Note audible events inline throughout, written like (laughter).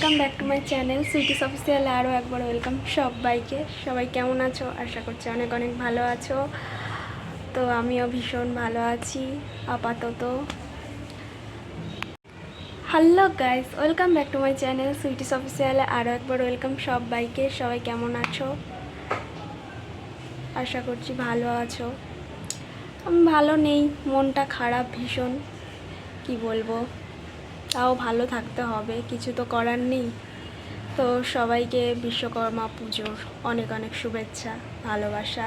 Welcome back to my channel sweeties অফিসিয়ালে আরও একবার welcome সবাইকে। সবাই কেমন আছো? আশা করছি অনেক অনেক ভালো আছো। তো আমিও ভীষণ ভালো আছি, আপাতত। Hello guys welcome back to my channel sweeties অফিসিয়ালে আরও একবার ওয়েলকাম সবাইকে। সবাই কেমন আছো? আশা করছি ভালো আছো। আমি ভালো নেই, মনটা খারাপ ভীষণ, কি বলব? তাও ভালো থাকতে হবে, কিছু তো করার নেই। তো সবাইকে বিশ্বকর্মা পুজোর অনেক অনেক শুভেচ্ছা, ভালোবাসা।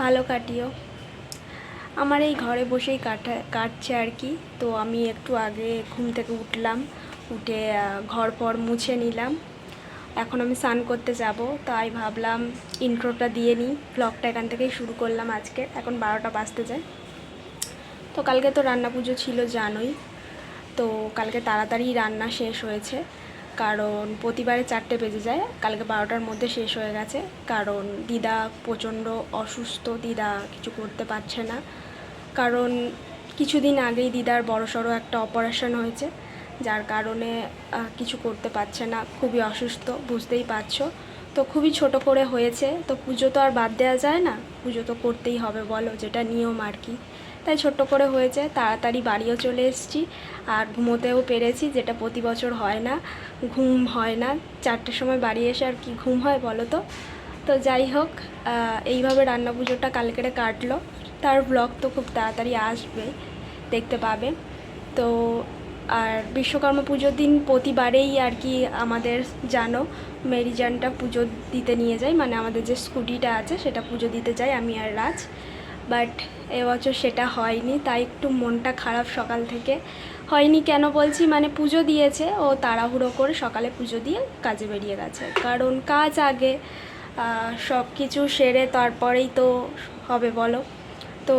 ভালো কাটিও। আমার এই ঘরে বসেই কাটা, কাটছে আর কি। তো আমি একটু আগে ঘুম থেকে উঠলাম, উঠে ঘর পর মুছে নিলাম। এখন আমি স্নান করতে যাব, তাই ভাবলাম ইন্ট্রোটা দিয়ে নিই। ব্লগটা এখান থেকেই শুরু করলাম আজকে। এখন বারোটা বাজতে যায়। তো কালকে তো রান্না পুজো ছিল, জানোই। তো কালকে তাড়াতাড়ি রান্না শেষ হয়েছে, কারণ প্রতিবারে চারটে বেজে যায়, কালকে বারোটার মধ্যে শেষ হয়ে গেছে, কারণ দিদা প্রচণ্ড অসুস্থ, দিদা কিছু করতে পারছে না। কারণ কিছুদিন আগেই দিদার বড়সড় একটা অপারেশন হয়েছে, যার কারণে কিছু করতে পারছে না, খুবই অসুস্থ, বুঝতেই পারছ। তো খুবই ছোট করে হয়েছে, তো পুজো তো আর বাদ দেওয়া যায় না, পুজো তো করতেই হবে, বলো, যেটা নিয়ম আর কি। তাই ছোট্ট করে হয়েছে, তাড়াতাড়ি বাড়িও চলে এসেছি। আর ঘুমোতেও পেরেছি, যেটা প্রতি বছর হয় না, ঘুম হয় না। চারটের সময় বাড়ি এসে আর কি ঘুম হয় বলো তো? তো যাই হোক এইভাবে রান্না পুজোটা কালকেরে কাটলো। তার ব্লগ তো খুব তাড়াতাড়ি আসবে, দেখতে পাবে। তো আর বিশ্বকর্মা পুজোর দিন প্রতিবারেই আর কি আমাদের জানো, মেরিজানটা পুজো দিতে নিয়ে যায় মানে আমাদের যে স্কুটিটা আছে, সেটা পুজো দিতে যাই আমি আর রাজ। বাট এবছর সেটা হয়নি, তাই একটু মনটা খারাপ সকাল থেকে। হয়নি কেন বলছি মানে পুজো দিয়েছে, ও তাড়াহুড়ো করে সকালে পুজো দিয়ে কাজে বেরিয়ে গেছে। কারণ কাজ আগে সব কিছু সেরে তারপরেই তো হবে বলো। তো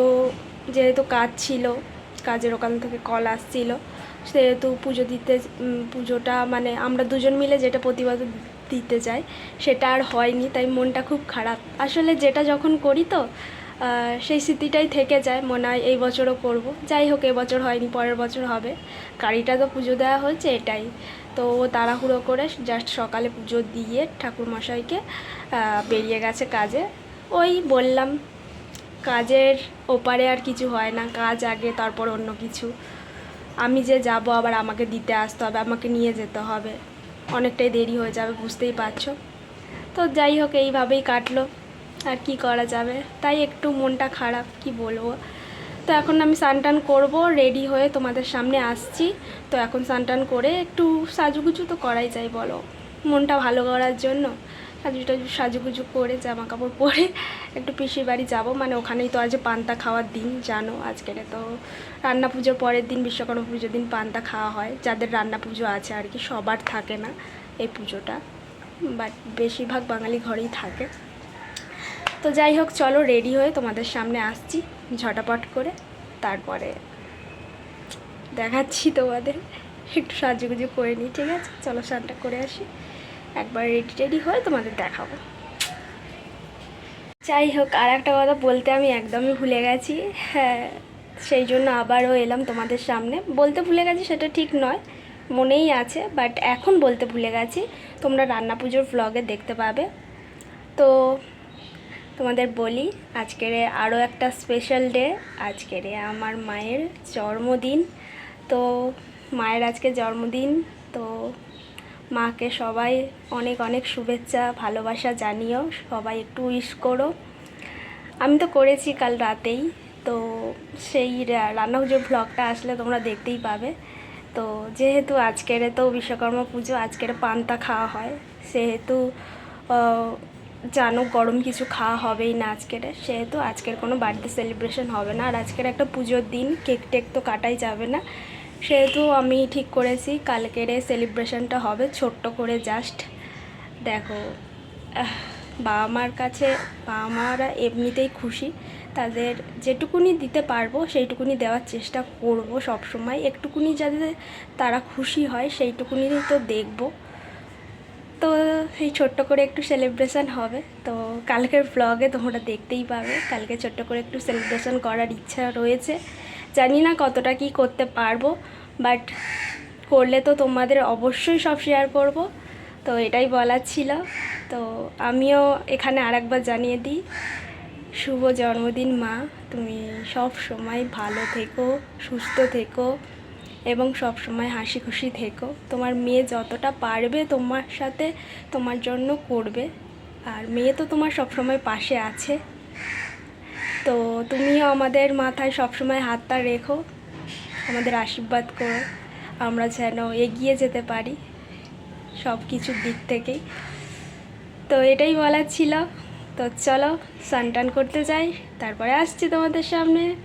যেহেতু কাজ ছিল, কাজের ওখান থেকে কল আসছিল, সেহেতু পুজো দিতে পুজোটা মানে আমরা দুজন মিলে যেটা প্রতিবাদ দিতে যাই সেটা আর হয়নি, তাই মনটা খুব খারাপ। আসলে যেটা যখন করি তো সেই স্মৃতিটাই থেকে যায়, মনে হয় এই বছরও করব। যাই হোক এবছর হয়নি, পরের বছর হবে। গাড়িটা তো পুজো দেওয়া হয়েছে, এটাই। তো ও তাড়াহুড়ো করে জাস্ট সকালে পুজো দিয়ে ঠাকুরমশাইকে বেরিয়ে গেছে কাজে। ওই বললাম, কাজের ওপারে আর কিছু হয় না, কাজ আগে, তারপর অন্য কিছু। আমি যে যাব, আবার আমাকে দিতে আসতে হবে, আমাকে নিয়ে যেতে হবে। অনেকটাই দেরি হয়ে যাবে, বুঝতেই পারছ। তো যাই হোক, এইভাবেই কাটলো। আর কি করা যাবে? তাই একটু মনটা খারাপ, কি বলব? তো এখন আমি স্নান টান করব রেডি হয়ে তোমাদের সামনে আসছি। তো এখন স্নান টান করে একটু সাজুগুজু তো করাই যায়, বলো? মনটা ভালো করার জন্য? সাজু টাজু সাজুগুজু করে জামা কাপড় পরে একটু পিসির বাড়ি যাব। মানে ওখানেই তো আজ পান্তা খাওয়ার দিন, জানো আজকের তো। রান্না পুজোর পরের দিন, বিশ্বকর্মা পুজোর দিন পান্তা খাওয়া হয়। যাদের রান্না পুজো আছে আর কি, সবার থাকে না এই পুজোটা। বাট বেশিরভাগ বাঙালি ঘরেই থাকে। তো যাই হোক, চলো রেডি হয়ে তোমাদের সামনে আসছি ঝটাপট করে। তারপরে দেখাচ্ছি তোমাদের। একটু সাজুগুজু করে নিই, ঠিক আছে? চলো স্নানটা করে আসি। একবার রেডি টেডি হয়ে তোমাদের দেখাবো। যাই হোক, আর একটা কথা বলতে আমি একদমই ভুলে গেছি। হ্যাঁ সেই জন্য আবারও এলাম তোমাদের সামনে। বলতে ভুলে গেছি সেটা ঠিক নয়, মনেই আছে বাট এখন বলতে ভুলে গেছি। তোমরা রান্না পুজোর ভ্লগে দেখতে পাবে। তো তোমাদের বলি, আজকের আরও একটা স্পেশাল ডে আজকের আমার মায়ের জন্মদিন। তো মায়ের আজকে জন্মদিন, তো মাকে সবাই অনেক অনেক শুভেচ্ছা, ভালোবাসা জানিও, সবাই একটু উইশ করো। আমি তো করেছি কাল রাতেই, তো সেই রা- রান্না পুজোর ভ্লগটা আসলে তোমরা দেখতেই পাবে। তো যেহেতু আজকের তো বিশ্বকর্মা পুজো, আজকের পান্তা খাওয়া হয়, সেহেতু জানো, গরম কিছু খাওয়া হবেই না আজকের। সেহেতু আজকের কোনো বার্থডে সেলিব্রেশন হবে না। আর আজকের একটা পুজোর দিন কেক টেক তো কাটাই যাবে না। সেহেতু আমি ঠিক করেছি, কালকের সেলিব্রেশনটা হবে। ছোট্ট করে জাস্ট দেখো বাবা মার কাছে, বাবা মারা এমনিতেই খুশি। তাদের যেটুকুনি দিতে পারব, সেইটুকুনি দেওয়ার চেষ্টা করব সবসময়। একটুকুনি যাতে তারা খুশি হয় সেইটুকুনি তো দেখব। তো সেই ছোট্ট করে একটু সেলিব্রেশন হবে। তো কালকের ব্লগে তোমরা দেখতেই পাবে। কালকে ছোট্ট করে একটু সেলিব্রেশন করার ইচ্ছা রয়েছে। জানি না কতটা কি করতে পারব বাট করলে তো তোমাদের অবশ্যই সব শেয়ার করব। তো এটাই বলার ছিল। তো আমিও এখানে আরেকবার জানিয়ে দিই, শুভ জন্মদিন মা। তুমি সব সময় ভালো থেকো, সুস্থ থেকো। এবং সব সময় হাসি খুশি থেকো। তোমার মেয়ে যতটা পারবে তোমার সাথে তোমার জন্য করবে। আর মেয়ে তো তোমার সব সময় পাশে আছে। তো তুমিও আমাদের মাথায় সবসময় হাতটা রেখো। আমাদের আশীর্বাদ করো। আমরা যেন এগিয়ে যেতে পারি সব কিছুর দিক থেকেই। তো এটাই বলার ছিল। তো চলো, সানটান করতে যাই। তারপরে আসছি তোমাদের সামনে।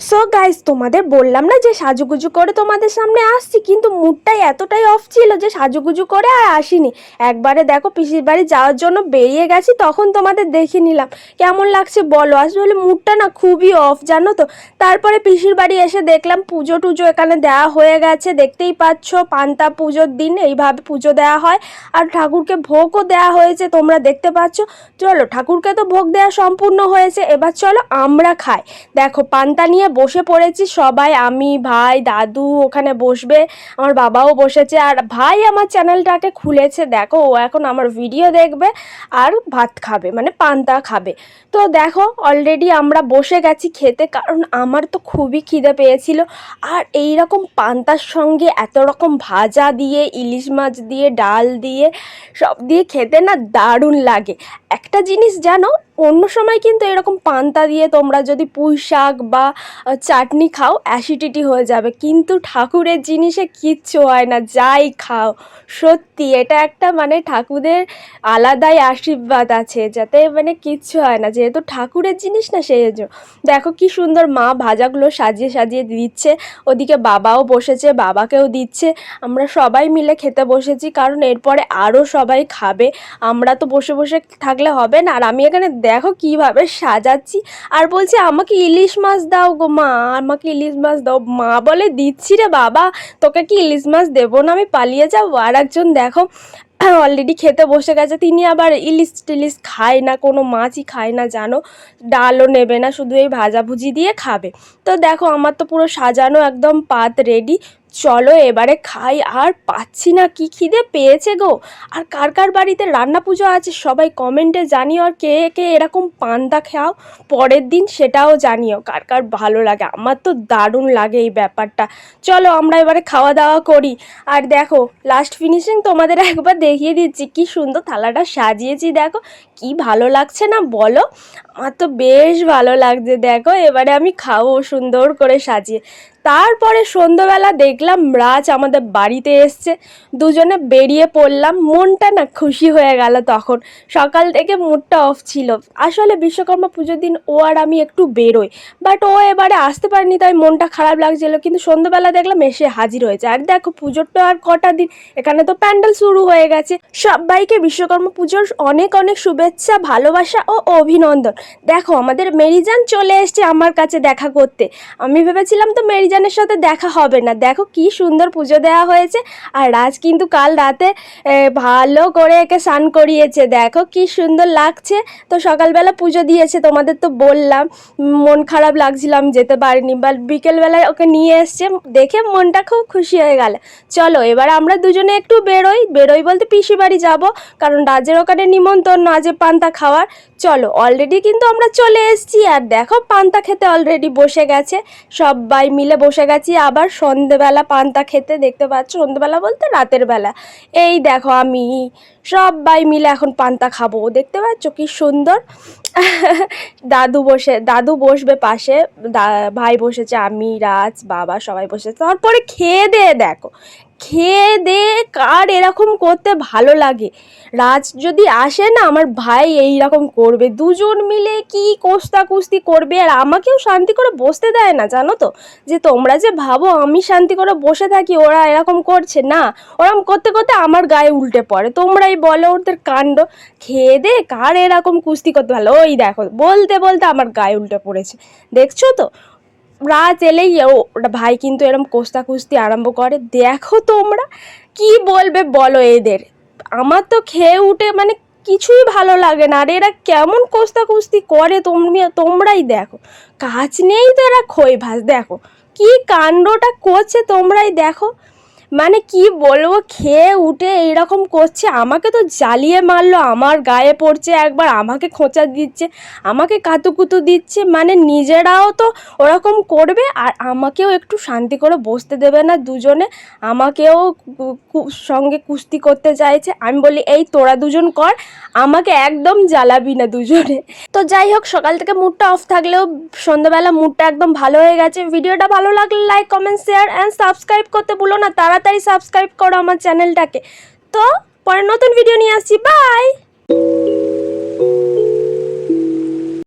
সো গাইস তোমাদের বললাম না যে সাজুগুজু করে তোমাদের সামনে আসছি, কিন্তু মুডটাই এতটাই অফ ছিল যে সাজুগুজু করে আর আসিনি। একবারে দেখো পিসির বাড়ি যাওয়ার জন্য বেরিয়ে গেছি, তখন তোমাদের দেখে নিলাম। কেমন লাগছে বলো? আসলে মুডটা না খুবই অফ জানো তো? তারপরে পিসির বাড়ি এসে দেখলাম পুজো টুজো এখানে দেওয়া হয়ে গেছে, দেখতেই পাচ্ছ পান্তা পুজোর দিন, এইভাবে পুজো দেওয়া হয়। আর ঠাকুরকে ভোগও দেওয়া হয়েছে, তোমরা দেখতে পাচ্ছ। চলো, ঠাকুরকে তো ভোগ দেওয়া সম্পূর্ণ হয়েছে, এবার চলো আমরা খাই। দেখো, পান্তা নিয়ে বসে পড়েছি, সবাই, আমি, ভাই, দাদু ওখানে বসবে, আমার বাবাও বসেছে, আর ভাই আমার চ্যানেলটাকে খুলেছে, দেখো, ও এখন আমার ভিডিও দেখবে আর ভাত খাবে মানে পান্তা খাবে। তো দেখো অলরেডি আমরা বসে গেছি খেতে, কারণ আমার তো খুবই খিদে পেয়েছিল, আর এই রকম পান্তার সঙ্গে এত রকম ভাজা দিয়ে, ইলিশ মাছ দিয়ে, ডাল দিয়ে, সব দিয়ে খেতে না দারুণ লাগে। একটা জিনিস জানো অন্য সময় কিন্তু এরকম পান্তা দিয়ে তোমরা যদি পুঁই শাক বা চাটনি খাও অ্যাসিডিটি হয়ে যাবে। কিন্তু ঠাকুরের জিনিসে কিচ্ছু হয় না, যাই খাও। সত্যি এটা একটা মানে ঠাকুরের আলাদাই আশীর্বাদ আছে, যাতে মানে কিচ্ছু হয় না। যেহেতু ঠাকুরের জিনিস না, সেই দেখো কি সুন্দর মা ভাজাগুলো সাজিয়ে সাজিয়ে দিচ্ছে। ওদিকে বাবাও বসেছে, বাবাকেও দিচ্ছে। আমরা সবাই মিলে খেতে বসেছি, কারণ এরপরে আরও সবাই খাবে। আমরা তো বসে বসে থাকলে হবে না। আর আমি এখানে দেখো কীভাবে সাজাচ্ছি। আর বলছি, আমাকে ইলিশ মাছ দাও গো মা, আমাকে ইলিশ মাছ দাও। মা বলে, দিচ্ছি রে বাবা, তোকে কি ইলিশ মাছ দেবো না? আমি পালিয়ে যাব। আর একজন দেখো অলরেডি (clears throat) খেতে বসে গেছে। তিনি আবার ইলিশ টিলিশ খায় না, কোনো মাছই খায় না, জানো? ডালও নেবে না, শুধু এই ভাজাভুজি দিয়ে খাবে। তো দেখো, আমার তো পুরো সাজানো একদম পাত রেডি চলো এবারে খাই, আর পাচ্ছি না, কি খিদে পেয়েছে গো। আর কার কার বাড়িতে রান্না পুজো আছে সবাই কমেন্টে জানিও আর কে কে এরকম পান্তা খাও। পরের দিন সেটাও জানিও, কার কার ভালো লাগে। আমার তো দারুণ লাগে এই ব্যাপারটা। চলো আমরা এবারে খাওয়া দাওয়া করি। আর দেখো লাস্ট ফিনিশিং তোমাদের একবার দেখিয়ে দিচ্ছি, কি সুন্দর থালাটা সাজিয়েছি, দেখো। কি ভালো লাগছে না, বলো? আমার তো বেশ ভালো লাগছে, দেখো। এবারে আমি খাব সুন্দর করে সাজিয়ে। তারপরে সন্ধ্যাবেলা দেখলাম রাজ আমাদের বাড়িতে এসছে। দুজনে বেরিয়ে পড়লাম। মনটা না খুশি হয়ে গেল তখন। সকাল থেকে মুডটা অফ ছিল। আসলে বিশ্বকর্মা পুজোর দিন ও আর আমি একটু বেরোই। বাট ও এবারে আসতে পারেনি, তাই মনটা খারাপ লাগছিল। কিন্তু সন্ধ্যাবেলা দেখলাম এসে হাজির হয়েছে। আর দেখো, পুজোর তো আর কটা দিন। এখানে তো প্যান্ডেল শুরু হয়ে গেছে। সবাইকে বিশ্বকর্মা পুজোর অনেক অনেক শুভেচ্ছা, ভালোবাসা ও অভিনন্দন। দেখো, আমাদের মেরিজান চলে এসছে আমার কাছে দেখা করতে। আমি ভেবেছিলাম তো মেরিজানের সাথে দেখা হবে না। দেখো কি সুন্দর পুজো দেওয়া হয়েছে। আর রাজ কিন্তু কাল রাতে ভালো করে একে স্নান করিয়েছে। দেখো কি সুন্দর লাগছে। তো সকালবেলা পুজো দিয়েছে, তোমাদের তো বললাম। মন খারাপ লাগছিল আমি যেতে পারিনি। বা বিকেলবেলায় ওকে নিয়ে এসছে। দেখে মনটা খুব খুশি হয়ে গেল। চলো, এবার আমরা দুজনে একটু বেরোই। বেরোই বলতে পিসি বাড়ি যাব, কারণ রাজের ওখানে নিমন্ত্রণ আজে পান্তা খাওয়ার। চলো অলরেডি কিন্তু আমরা চলে এসেছি। আর দেখো, পান্তা খেতে অলরেডি বসে গেছে। সবাই মিলে বসে গেছি, আবার সন্ধেবেলা পান্তা খেতে দেখতে পাচ্ছ, সন্ধেবেলা বলতে রাতের বেলা। এই দেখো আমি, সবাই মিলে এখন পান্তা খাব, দেখতে পাচ্ছ কি সুন্দর? (laughs) দাদু বসে, দাদু বসবে পাশে ভাই বসেছে, আমি, রাজ, বাবা সবাই বসেছে, তারপরে খেয়ে দিয়ে দেখো। খেয়ে দে, কার এরকম করতে ভালো লাগে? রাজ যদি আসে না, আমার ভাই এই রকম করবে। দুজন মিলে কি কোস্তা কুস্তি করবে? আর আমাকেও শান্তি করে বসতে দেয় না, জানো তো? যে তোমরা যে ভাবো, আমি শান্তি করে বসে থাকি, ওরা এরকম করছে না। ওরকম করতে করতে আমার গায়ে উল্টে পড়ে। তোমরাই বলো ওদের কাণ্ড। খেয়ে দে, কার এরকম কুস্তি করতে ভালো? ওই দেখো, বলতে বলতে আমার গায়ে উল্টে পড়েছে। দেখছ তো? রাত এলেই ওটা ভাই কিন্তু এরম কোস্তা কুস্তি আরম্ভ করে। দেখো তোমরা, কি বলবে বলো এদের? আমার তো খেয়ে উঠে মানে কিছুই ভালো লাগে না। আর এরা কেমন কোস্তা কুস্তি করে তুমি, তোমরাই দেখো। কাজ নেই তো এরা খই ভাস দেখো। কি কাণ্ডটা করছে তোমরাই দেখো। মানে কি বলব, খেয়ে উঠে এইরকম করছে, আমাকে তো জ্বালিয়ে মারলো, আমার গায়ে পড়ছে একবার, আমাকে খোঁচা দিচ্ছে, আমাকে কাতুকুতু দিচ্ছে মানে নিজেরাও তো ওরকম করবে, আর আমাকেও একটু শান্তি করে বসতে দেবে না দুজনে, আমাকেও সঙ্গে কুস্তি করতে চাইছে, আমি বলি, এই তোরা দুজন কর, আমাকে একদম জ্বালাবি না দুজনে। তো যাই হোক, সকাল থেকে মুডটা অফ থাকলেও সন্ধ্যাবেলা মুডটা একদম ভালো হয়ে গেছে। ভিডিওটা ভালো লাগলে like comment share and subscribe করতে ভুলো না তাড়াতাড়ি সাবস্ক্রাইব করো আমার চ্যানেলটাকে তো পরে নতুন ভিডিও নিয়ে আসছি। বাই